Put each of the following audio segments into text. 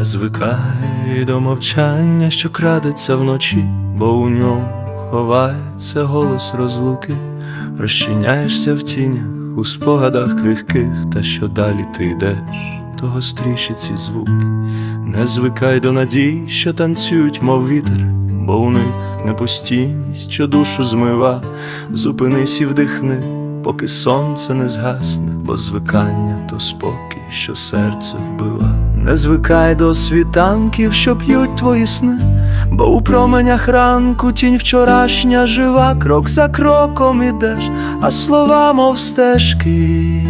Звикай до мовчання, що крадеться вночі, бо у ньому ховається голос розлуки, розчиняєшся в тінях, у спогадах крихких, та що далі ти йдеш, то гостріші ці звуки. Не звикай до надій, що танцюють, мов вітер, бо у них непостійність, що душу змива, зупинись і вдихни, поки сонце не згасне, бо звикання то спокій, що серце вбива. Не звикай до світанків, що п'ють твої сни, бо у променях ранку тінь вчорашня жива, крок за кроком ідеш, а слова, мов стежки.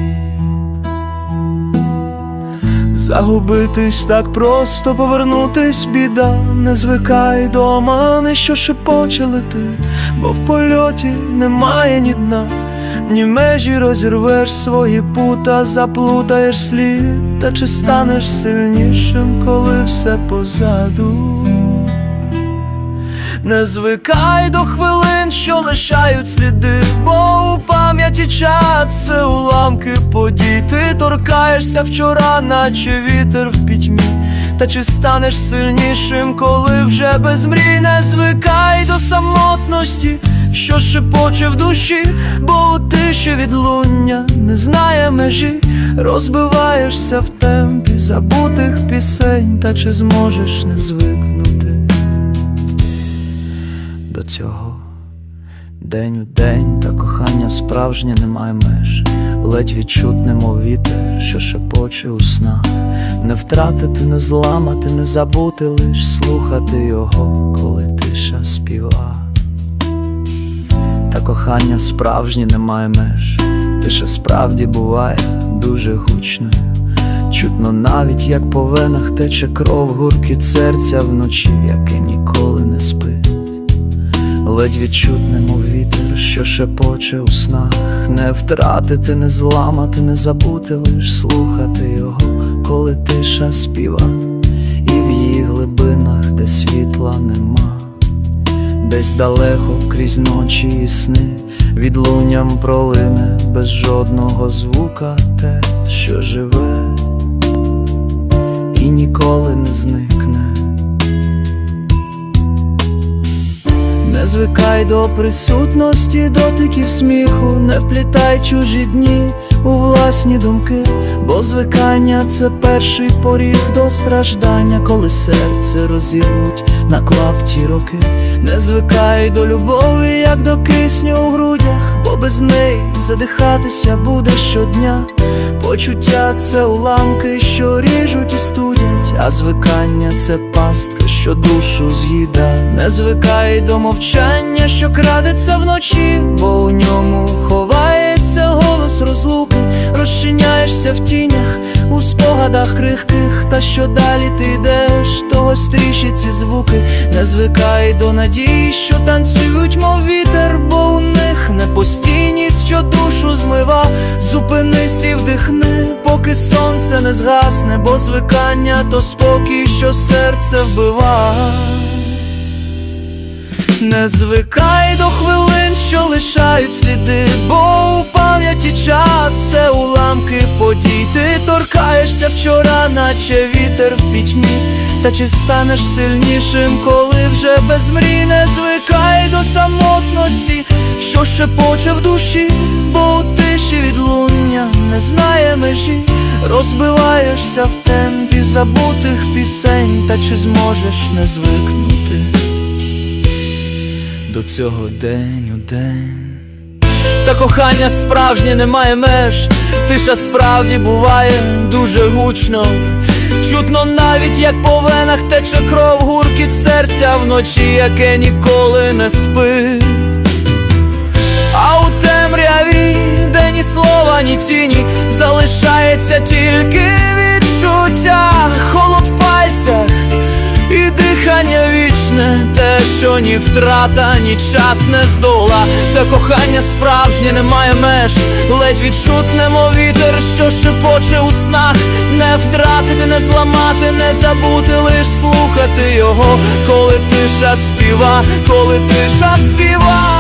Загубитись так просто, повернутись біда, не звикай до мани, що шепоче лети, бо в польоті немає ні дна, ні межі розірвеш свої пута, заплутаєш слід, та чи станеш сильнішим, коли все позаду. Не звикай до хвилин, що лишають сліди, бо у пам'яті час це уламки подій. Ти торкаєшся вчора, наче вітер в пітьмі. Та чи станеш сильнішим, коли вже без мрій не звикай до самотності, що шепоче в душі, бо у тиші відлуння не знає межі, розбиваєшся в темпі забутих пісень, та чи зможеш не звикнути до цього. День у день та кохання справжнє немає меж, ледь відчутне, мов вітер, що шепоче у снах, не втратити, не зламати, не забути, лиш слухати його, коли тиша співа. Та кохання справжнє немає меж, тиша справді буває дуже гучною. Чутно навіть, як по венах тече кров, гуркіт серця вночі, яке ніколи не спить. Ледь відчутне, мов вітер, що шепоче у снах, не втратити, не зламати, не забути, лиш слухати його, коли тиша співа, і в її глибинах, де світла нема, десь далеко крізь ночі і сни, відлунням пролине без жодного звука те, що живе, і ніколи не зникне. Звикай до присутності, дотиків сміху, не вплітай чужі дні у власні думки, бо звикання це перший поріг до страждання, коли серце розірвуть на клапті роки. Не звикай до любові, як до кисню у грудях, без неї задихатися буде щодня. Почуття це уламки, що ріжуть і студять, а звикання це пастка, що душу з'їда. Не звикай до мовчання, що крадеться вночі, бо у ньому ховається голос розлуки, розчиняєшся в тінях, у спогадах крихких, та що далі ти йдеш, то гостріші ці звуки, не звикай до надій, що танцюють, мов вітер, бо у них непостійність, що душу змива, зупинись і вдихни, поки сонце не згасне, бо звикання то спокій, що серце вбива. Не звикай до лишають сліди, бо у пам'яті час це уламки подій. Ти торкаєшся вчора, наче вітер в пітьмі. Та чи станеш сильнішим, коли вже без мрій не звикай до самотності, що шепоче в душі, бо у тиші відлуння не знає межі, розбиваєшся в темпі забутих пісень, та чи зможеш не звикнути до цього день у день. Та кохання справжнє немає меж, тиша справді буває дуже гучно. Чутно навіть, як по венах тече кров, гуркіт серця вночі, яке ніколи не спить. А у темряві, де ні слова, ні тіні, залишається тільки що ні втрата, ні час не здола, та кохання справжнє немає меж, ледь відчутнемо вітер, що шепоче у снах, не втратити, не зламати, не забути, лиш слухати його, коли тиша співа, коли тиша співа.